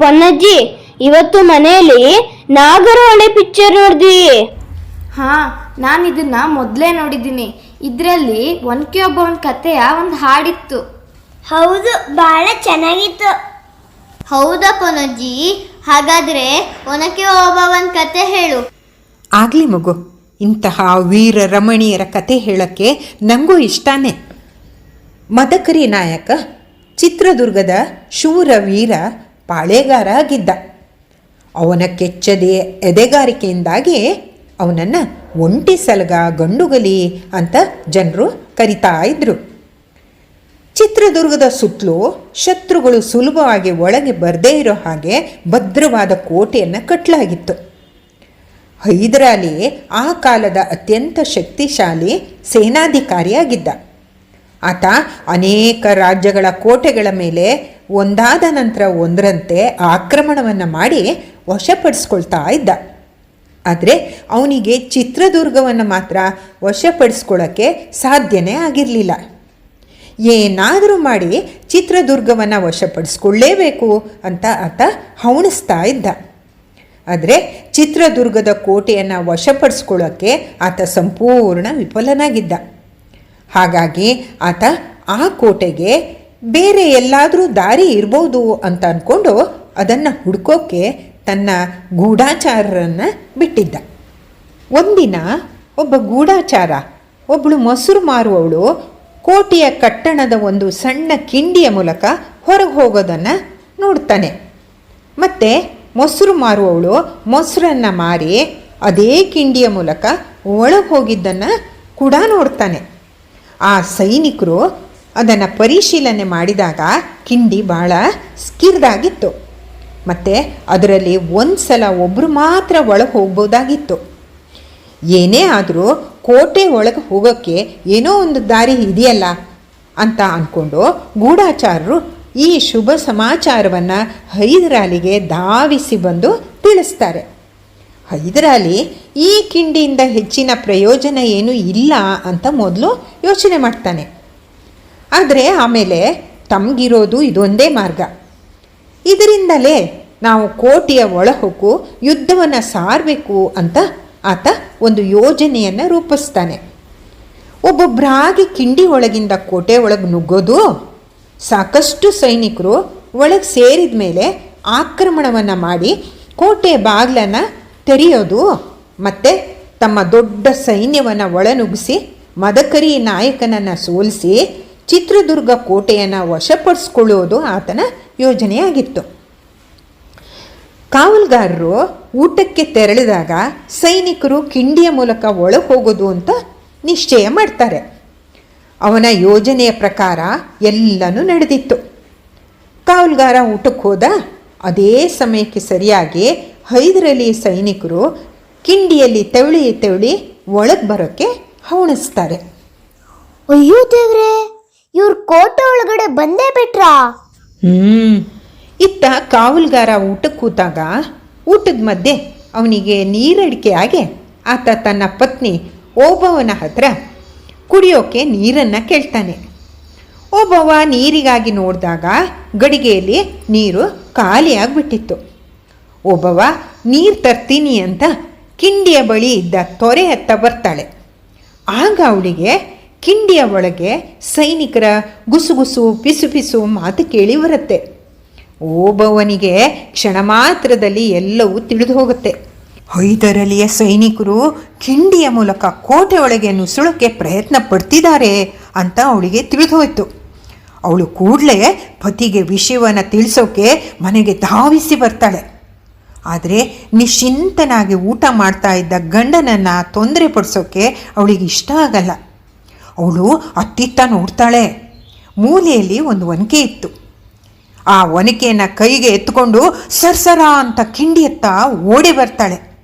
ಪೊನ್ನಜ್ಜಿ ಇವತ್ತು ಮನೆಯಲ್ಲಿ ನಾಗರಹೊಳೆ ಪಿಕ್ಚರ್ ನೋಡಿದ್ವಿ ಹಾ ನಾನು ಇದನ್ನ ಮೊದಲೇ ನೋಡಿದ್ದೀನಿ. ಇದರಲ್ಲಿ ಒನಕೆ ಒಬ್ಬ ಒಂದು ಕಥೆಯ ಒಂದು ಹಾಡಿತ್ತು. ಹೌದು ಬಹಳ ಚೆನ್ನಾಗಿತ್ತು. ಹೌದಾ ಪೊನ್ನಜ್ಜಿ? ಹಾಗಾದ್ರೆ ಒನಕೆ ಒಬ್ಬ ಒಂದು ಕತೆ ಹೇಳು. ಆಗಲಿ ಮಗು ಇಂತಹ ವೀರ ರಮಣೀಯರ ಕತೆ ಹೇಳಕ್ಕೆ ನನಗೂ ಇಷ್ಟನೇ. ಮದಕರಿ ನಾಯಕ ಚಿತ್ರದುರ್ಗದ ಶೂರ ವೀರ ಪಾಳೆಗಾರ ಆಗಿದ್ದ ಅವನ ಕೆಚ್ಚದೆ ಎದೆಗಾರಿಕೆಯಿಂದಾಗಿ ಅವನನ್ನು ಒಂಟಿ ಸಲಗ ಗಂಡುಗಲಿ ಅಂತ ಜನರು ಕರಿತಾ ಇದ್ರು. ಚಿತ್ರದುರ್ಗದ ಸುತ್ತಲೂ ಶತ್ರುಗಳು ಸುಲಭವಾಗಿ ಒಳಗೆ ಬರದೇ ಇರೋ ಹಾಗೆ ಭದ್ರವಾದ ಕೋಟೆಯನ್ನು ಕಟ್ಟಲಾಗಿತ್ತು ಹೈದರಾಲಿ ಆ ಕಾಲದ ಅತ್ಯಂತ ಶಕ್ತಿಶಾಲಿ ಸೇನಾಧಿಕಾರಿಯಾಗಿದ್ದ. ಆತ ಅನೇಕ ರಾಜ್ಯಗಳ ಕೋಟೆಗಳ ಮೇಲೆ ಒಂದಾದ ನಂತರ ಒಂದರಂತೆ ಆಕ್ರಮಣವನ್ನು ಮಾಡಿ ವಶಪಡಿಸ್ಕೊಳ್ತಾ ಇದ್ದ. ಆದರೆ ಅವನಿಗೆ ಚಿತ್ರದುರ್ಗವನ್ನು ಮಾತ್ರ ವಶಪಡಿಸ್ಕೊಳ್ಳೋಕ್ಕೆ ಸಾಧ್ಯನೇ ಆಗಿರಲಿಲ್ಲ. ಏನಾದರೂ ಮಾಡಿ ಚಿತ್ರದುರ್ಗವನ್ನು ವಶಪಡಿಸ್ಕೊಳ್ಳೇಬೇಕು ಅಂತ ಆತ ಹವಣಿಸ್ತಾ ಇದ್ದ. ಆದರೆ ಚಿತ್ರದುರ್ಗದ ಕೋಟೆಯನ್ನು ವಶಪಡಿಸ್ಕೊಳ್ಳೋಕ್ಕೆ ಆತ ಸಂಪೂರ್ಣ ವಿಫಲನಾಗಿದ್ದ. ಹಾಗಾಗಿ ಆತ ಆ ಕೋಟೆಗೆ ಬೇರೆ ಎಲ್ಲಾದರೂ ದಾರಿ ಇರ್ಬೋದು ಅಂತ ಅಂದ್ಕೊಂಡು ಅದನ್ನು ಹುಡ್ಕೋಕ್ಕೆ ತನ್ನ ಗೂಢಾಚಾರರನ್ನು ಬಿಟ್ಟಿದ್ದ. ಒಂದಿನ ಒಬ್ಬ ಗೂಢಾಚಾರ ಒಬ್ಬಳು ಮೊಸರು ಮಾರುವವಳು ಕೋಟೆಯ ಕಟ್ಟಣದ ಒಂದು ಸಣ್ಣ ಕಿಂಡಿಯ ಮೂಲಕ ಹೊರಗೆ ಹೋಗೋದನ್ನು ನೋಡ್ತಾನೆ. ಮತ್ತು ಮೊಸರು ಮಾರುವವಳು ಮೊಸರನ್ನು ಮಾರಿ ಅದೇ ಕಿಂಡಿಯ ಮೂಲಕ ಒಳಗೆ ಹೋಗಿದ್ದನ್ನು ಕೂಡ ನೋಡ್ತಾನೆ. ಆ ಸೈನಿಕರು ಅದನ್ನು ಪರಿಶೀಲನೆ ಮಾಡಿದಾಗ ಕಿಂಡಿ ಭಾಳ ಸ್ಕಿರ್ದಾಗಿತ್ತು. ಮತ್ತು ಅದರಲ್ಲಿ ಒಂದು ಸಲ ಒಬ್ಬರು ಮಾತ್ರ ಒಳಗೆ ಹೋಗ್ಬೋದಾಗಿತ್ತು. ಏನೇ ಆದರೂ ಕೋಟೆ ಒಳಗೆ ಹೋಗೋಕ್ಕೆ ಏನೋ ಒಂದು ದಾರಿ ಇದೆಯಲ್ಲ ಅಂತ ಅಂದ್ಕೊಂಡು ಗೂಢಾಚಾರರು ಈ ಶುಭ ಸಮಾಚಾರವನ್ನು ಹೈದರಾಲಿಗೆ ಧಾವಿಸಿ ಬಂದು ತಿಳಿಸ್ತಾರೆ. ಹೈದರಾಲಿ ಈ ಕಿಂಡಿಯಿಂದ ಹೆಚ್ಚಿನ ಪ್ರಯೋಜನ ಏನೂ ಇಲ್ಲ ಅಂತ ಮೊದಲು ಯೋಚನೆ ಮಾಡ್ತಾನೆ. ಆದರೆ ಆಮೇಲೆ ತಮಗಿರೋದು ಇದೊಂದೇ ಮಾರ್ಗ. ಇದರಿಂದಲೇ ನಾವು ಕೋಟೆಯ ಒಳಹೊಕ್ಕು, ಯುದ್ಧವನ್ನು ಸಾರಬೇಕು ಅಂತ ಆತ ಒಂದು ಯೋಜನೆಯನ್ನು ರೂಪಿಸ್ತಾನೆ. ಒಬ್ಬೊಬ್ಬರಾಗಿ ಕಿಂಡಿ ಒಳಗಿಂದ ಕೋಟೆ ಒಳಗೆ ನುಗ್ಗೋದು ಸಾಕಷ್ಟು ಸೈನಿಕರು ಒಳಗೆ ಸೇರಿದ ಮೇಲೆ ಆಕ್ರಮಣವನ್ನು ಮಾಡಿ ಕೋಟೆ ಬಾಗಿಲನ್ನು ತೆರೆಯೋದು ಮತ್ತು ತಮ್ಮ ದೊಡ್ಡ ಸೈನ್ಯವನ್ನು ಒಳನುಗ್ಗಿಸಿ ಮದಕರಿ ನಾಯಕನನ್ನು ಸೋಲಿಸಿ ಚಿತ್ರದುರ್ಗ ಕೋಟೆಯನ್ನು ವಶಪಡಿಸ್ಕೊಳ್ಳೋದು ಆತನ ಯೋಜನೆಯಾಗಿತ್ತು. ಕಾವಲುಗಾರರು ಊಟಕ್ಕೆ ತೆರಳಿದಾಗ ಸೈನಿಕರು ಕಿಂಡಿಯ ಮೂಲಕ ಒಳಗೆ ಹೋಗೋದು ಅಂತ ನಿಶ್ಚಯ ಮಾಡ್ತಾರೆ. ಅವನ ಯೋಜನೆಯ ಪ್ರಕಾರ ಎಲ್ಲನೂ ನಡೆದಿತ್ತು. ಕಾವಲುಗಾರ ಊಟಕ್ಕೆ ಹೋದ ಅದೇ ಸಮಯಕ್ಕೆ ಸರಿಯಾಗಿ ಹೈದರಲಿ ಸೈನಿಕರು ಕಿಂಡಿಯಲ್ಲಿ ತೆವಳಿ ತೆವಳಿ ಒಳಗೆ ಬರೋಕ್ಕೆ ಹವಣಿಸ್ತಾರೆ. ಅಯ್ಯೋ ದೇವ್ರೆ ಇವ್ರ ಕೋಟೆ ಒಳಗಡೆ ಬಂದೇ ಬಿಟ್ರಾ? ಹ್ಮ್. ಇತ್ತ ಕಾವಲ್ಗಾರ ಊಟಕ್ಕೆ ಕೂತಾಗ ಊಟದ ಮಧ್ಯೆ ಅವನಿಗೆ ನೀರಡಿಕೆ ಆಗಿ ಆತ ತನ್ನ ಪತ್ನಿ ಓಬವ್ವನ ಹತ್ರ ಕುಡಿಯೋಕೆ ನೀರನ್ನು ಕೇಳ್ತಾನೆ. ಓಬವ್ವ ನೀರಿಗಾಗಿ ನೋಡಿದಾಗ ಗಡಿಗೆಯಲ್ಲಿ ನೀರು ಖಾಲಿಯಾಗ್ಬಿಟ್ಟಿತ್ತು. ಒಬ್ಬವ ನೀರು ತರ್ತೀನಿ ಅಂತ ಕಿಂಡಿಯ ಬಳಿ ಇದ್ದ ತೊರೆ ಹತ್ತ ಬರ್ತಾಳೆ. ಆಗ ಅವಳಿಗೆ ಕಿಂಡಿಯ ಒಳಗೆ ಸೈನಿಕರ ಗುಸುಗುಸು ಪಿಸು ಪಿಸು ಮಾತು ಕೇಳಿ ಬರುತ್ತೆ. ಓಬವನಿಗೆ ಕ್ಷಣ ಮಾತ್ರದಲ್ಲಿ ಎಲ್ಲವೂ ತಿಳಿದು ಹೋಗುತ್ತೆ. ಹೈದರಲಿಯ ಸೈನಿಕರು ಕಿಂಡಿಯ ಮೂಲಕ ಕೋಟೆ ಒಳಗೆ ನುಸುಳಕ್ಕೆ ಪ್ರಯತ್ನ ಪಡ್ತಿದ್ದಾರೆ ಅಂತ ಅವಳಿಗೆ ತಿಳಿದೋಯ್ತು ಅವಳು ಕೂಡಲೇ ಪತಿಗೆ ವಿಷಯವನ್ನು ತಿಳಿಸೋಕೆ ಮನೆಗೆ ಧಾವಿಸಿ ಬರ್ತಾಳೆ. ಆದರೆ ನಿಶ್ಚಿಂತನಾಗಿ ಊಟ ಮಾಡ್ತಾ ಇದ್ದ ಗಂಡನನ್ನು ತೊಂದರೆ ಪಡಿಸೋಕೆ ಅವಳಿಗೆ ಇಷ್ಟ ಆಗಲ್ಲ. ಅವಳು ಅತ್ತಿತ್ತ ನೋಡ್ತಾಳೆ. ಮೂಲೆಯಲ್ಲಿ ಒಂದು ಒನಕೆ ಇತ್ತು. ಆ ಒನಕೆಯನ್ನು ಕೈಗೆ ಎತ್ಕೊಂಡು ಸರ್ಸರ ಅಂತ ಕಿಂಡಿ ಎತ್ತ ಓಡಿ ಬರ್ತಾಳೆ.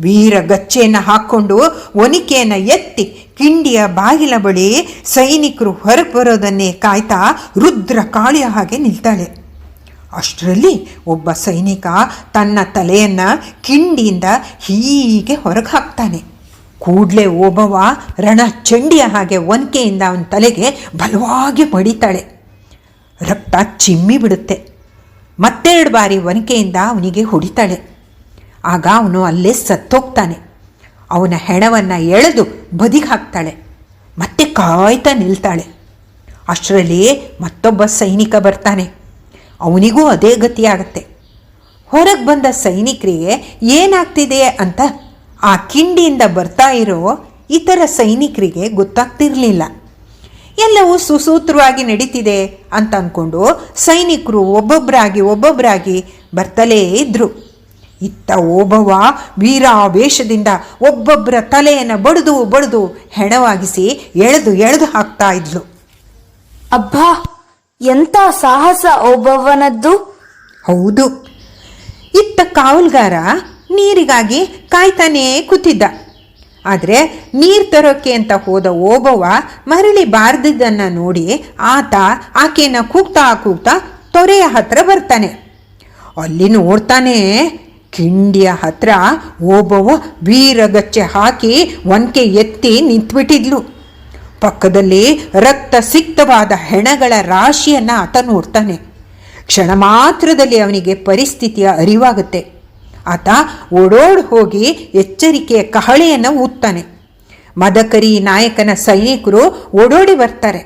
ವೀರ ಗಚ್ಚೆಯನ್ನು ಹಾಕ್ಕೊಂಡು ಒನಿಕೆಯನ್ನು ಎತ್ತಿ ಕಿಂಡಿಯ ಬಾಗಿಲ ಬಳಿ ಸೈನಿಕರು ಹೊರಗೆ ಬರೋದನ್ನೇ ಕಾಯ್ತಾ ರುದ್ರ ಕಾಳಿಯ ಹಾಗೆ ನಿಲ್ತಾಳೆ. ಅಷ್ಟರಲ್ಲಿ ಒಬ್ಬ ಸೈನಿಕ ತನ್ನ ತಲೆಯನ್ನು ಕಿಂಡಿಯಿಂದ ಹೀಗೆ ಹೊರಗೆ ಹಾಕ್ತಾನೆ. ಕೂಡಲೇ ಒಬ್ಬವ ರಣ ಚಂಡಿಯ ಹಾಗೆ ಒನ್ಕೆಯಿಂದ ಅವನ ತಲೆಗೆ ಬಲವಾಗಿ ಬಡಿತಾಳೆ ರಕ್ತ ಚಿಮ್ಮಿ ಬಿಡುತ್ತೆ. ಮತ್ತೆರಡು ಬಾರಿ ಒನಕೆಯಿಂದ ಅವನಿಗೆ ಹೊಡಿತಾಳೆ. ಆಗ ಅವನು ಅಲ್ಲೇ ಸತ್ತೋಗ್ತಾನೆ. ಅವನ ಹೆಣವನ್ನು ಎಳೆದು ಬದಿಗೆ ಹಾಕ್ತಾಳೆ. ಮತ್ತೆ ಕಾಯ್ತಾ ನಿಲ್ತಾಳೆ. ಅಷ್ಟರಲ್ಲಿ ಮತ್ತೊಬ್ಬ ಸೈನಿಕ ಬರ್ತಾನೆ. ಅವನಿಗೂ ಅದೇ ಗತಿಯಾಗತ್ತೆ. ಹೊರಗೆ ಬಂದ ಸೈನಿಕರಿಗೆ ಏನಾಗ್ತಿದೆ ಅಂತ ಆ ಕಿಂಡಿಯಿಂದ ಬರ್ತಾ ಇರೋ ಇತರ ಸೈನಿಕರಿಗೆ ಗೊತ್ತಾಗ್ತಿರಲಿಲ್ಲ. ಎಲ್ಲವೂ ಸುಸೂತ್ರವಾಗಿ ನಡೀತಿದೆ ಅಂತ ಅಂದ್ಕೊಂಡು ಸೈನಿಕರು ಒಬ್ಬೊಬ್ಬರಾಗಿ ಒಬ್ಬೊಬ್ಬರಾಗಿ ಬರ್ತಲೇ ಇದ್ದರು ಇತ್ತ ಓಬವ್ವ ವೀರಾವೇಶದಿಂದ ಒಬ್ಬೊಬ್ಬರ ತಲೆಯನ್ನು ಬಡಿದು ಬಡಿದು ಹೆಣವಾಗಿಸಿ ಎಳೆದು ಎಳೆದು ಹಾಕ್ತಾ ಇದ್ಲು. ಅಬ್ಬಾ! ಎಂತ ಸಾಹಸ ಒಬ್ಬವನದ್ದು ಹೌದು. ಇತ್ತ ಕಾವಲ್ಗಾರ ನೀರಿಗಾಗಿ ಕಾಯ್ತಾನೇ ಕೂತಿದ್ದ. ಆದರೆ ನೀರು ತರೋಕೆ ಅಂತ ಹೋದ ಓಬವ್ವ ಮರಳಿ ಬಾರ್ದಿದ್ದನ್ನು ನೋಡಿ ಆತ ಆಕೆನ ಕೂಗ್ತಾ ಕೂಗ್ತಾ ತೊರೆಯ ಹತ್ರ ಬರ್ತಾನೆ. ಅಲ್ಲಿ ನೋಡ್ತಾನೆ ಕಿಂಡಿಯ ಹತ್ರ ಓಬವ್ವ ಬೀರಗಚ್ಚೆ ಹಾಕಿ ಒನ್ಕೆ ಎತ್ತಿ ನಿಂತ್ಬಿಟ್ಟಿದ್ಲು. ಪಕ್ಕದಲ್ಲಿ ರಕ್ತ ಸಿಕ್ತವಾದ ಹೆಣಗಳ ರಾಶಿಯನ್ನು ಆತ ನೋಡ್ತಾನೆ. ಕ್ಷಣ ಮಾತ್ರದಲ್ಲಿ ಅವನಿಗೆ ಪರಿಸ್ಥಿತಿಯ ಅರಿವಾಗುತ್ತೆ. ಆತ ಓಡೋಡ್ ಹೋಗಿ ಎಚ್ಚರಿಕೆಯ ಕಹಳೆಯನ್ನು ಊದ್ತಾನೆ. ಮದಕರಿ ನಾಯಕನ ಸೈನಿಕರು ಓಡೋಡಿ ಬರ್ತಾರೆ.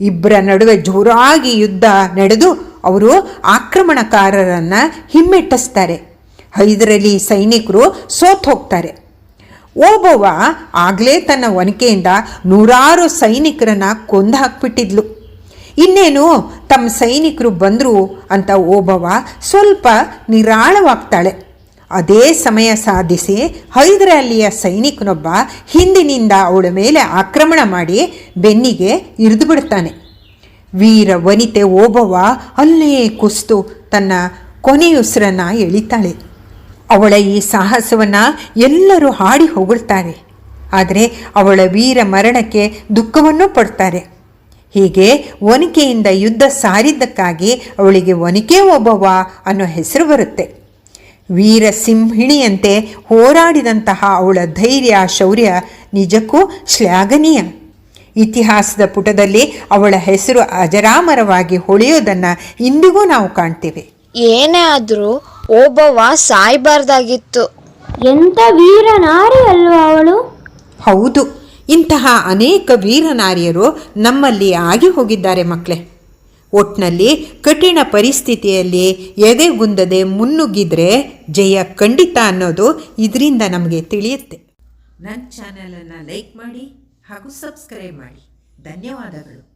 ಇಬ್ಬರ ನಡುವೆ ಜೋರಾಗಿ ಯುದ್ಧ ನಡೆದು ಅವರು ಆಕ್ರಮಣಕಾರರನ್ನು ಹಿಮ್ಮೆಟ್ಟಿಸ್ತಾರೆ. ಹೈದರಲಿ ಸೈನಿಕರು ಸೋತ್ ಹೋಗ್ತಾರೆ. ಓಬವ್ವ ಆಗಲೇ ತನ್ನ ಒನಕೆಯಿಂದ ನೂರಾರು ಸೈನಿಕರನ್ನ ಕೊಂದು ಹಾಕ್ಬಿಟ್ಟಿದ್ಲು ಇನ್ನೇನು ತಮ್ಮ ಸೈನಿಕರು ಬಂದರು ಅಂತ ಓಬವ್ವ ಸ್ವಲ್ಪ ನಿರಾಳವಾಗ್ತಾಳೆ. ಅದೇ ಸಮಯ ಸಾಧಿಸಿ ಹೈದರಾಲಿಯ ಸೈನಿಕನೊಬ್ಬ ಹಿಂದಿನಿಂದ ಅವಳ ಮೇಲೆ ಆಕ್ರಮಣ ಮಾಡಿ ಬೆನ್ನಿಗೆ ಇರಿದು ಬಿಡ್ತಾನೆ ವೀರ ವನಿತೆ ಓಬವ್ವ ಅಲ್ಲೇ ಕುಸ್ತು ತನ್ನ ಕೊನೆಯುಸಿರನ್ನು ಎಳಿತಾಳೆ. ಅವಳ ಈ ಸಾಹಸವನ್ನು ಎಲ್ಲರೂ ಹಾಡಿ ಹೊಗಳ್ತಾರೆ. ಆದರೆ ಅವಳ ವೀರ ಮರಣಕ್ಕೆ ದುಃಖವನ್ನು ಪಡ್ತಾರೆ. ಹೀಗೆ ಒನಕೆಯಿಂದ ಯುದ್ಧ ಸಾರಿದ್ದಕ್ಕಾಗಿ ಅವಳಿಗೆ ಒನಕೆ ಒಬ್ಬವ ಅನ್ನೋ ಹೆಸರು ಬರುತ್ತೆ. ವೀರ ಸಿಂಹಿಣಿಯಂತೆ ಹೋರಾಡಿದಂತಹ ಅವಳ ಧೈರ್ಯ, ಶೌರ್ಯ ನಿಜಕ್ಕೂ ಶ್ಲಾಘನೀಯ. ಇತಿಹಾಸದ ಪುಟದಲ್ಲಿ ಅವಳ ಹೆಸರು ಅಜರಾಮರವಾಗಿ ಹೊಳೆಯೋದನ್ನು ಇಂದಿಗೂ ನಾವು ಕಾಣ್ತೇವೆ. ಏನಾದರೂ ಒಬ್ಬವ ಸಾಯ್ಬಾರ್ದಾಗಿತ್ತು. ಎಂತ ವೀರನಾರಿ ಅಲ್ವಾ ಅವಳು? ಹೌದು ಇಂತಹ ಅನೇಕ ವೀರನಾರಿಯರು ನಮ್ಮಲ್ಲಿ ಆಗಿ ಹೋಗಿದ್ದಾರೆ ಮಕ್ಕಳೇ. ಒಟ್ನಲ್ಲಿ ಕಠಿಣ ಪರಿಸ್ಥಿತಿಯಲ್ಲಿ ಎದೆಗುಂದದೆ ಮುನ್ನುಗ್ಗಿದ್ರೆ ಜಯ ಖಂಡಿತ ಅನ್ನೋದು ಇದರಿಂದ ನಮಗೆ ತಿಳಿಯುತ್ತೆ. ನನ್ನ ಚಾನಲನ್ನು ಲೈಕ್ ಮಾಡಿ ಹಾಗೂ ಸಬ್ಸ್ಕ್ರೈಬ್ ಮಾಡಿ. ಧನ್ಯವಾದಗಳು.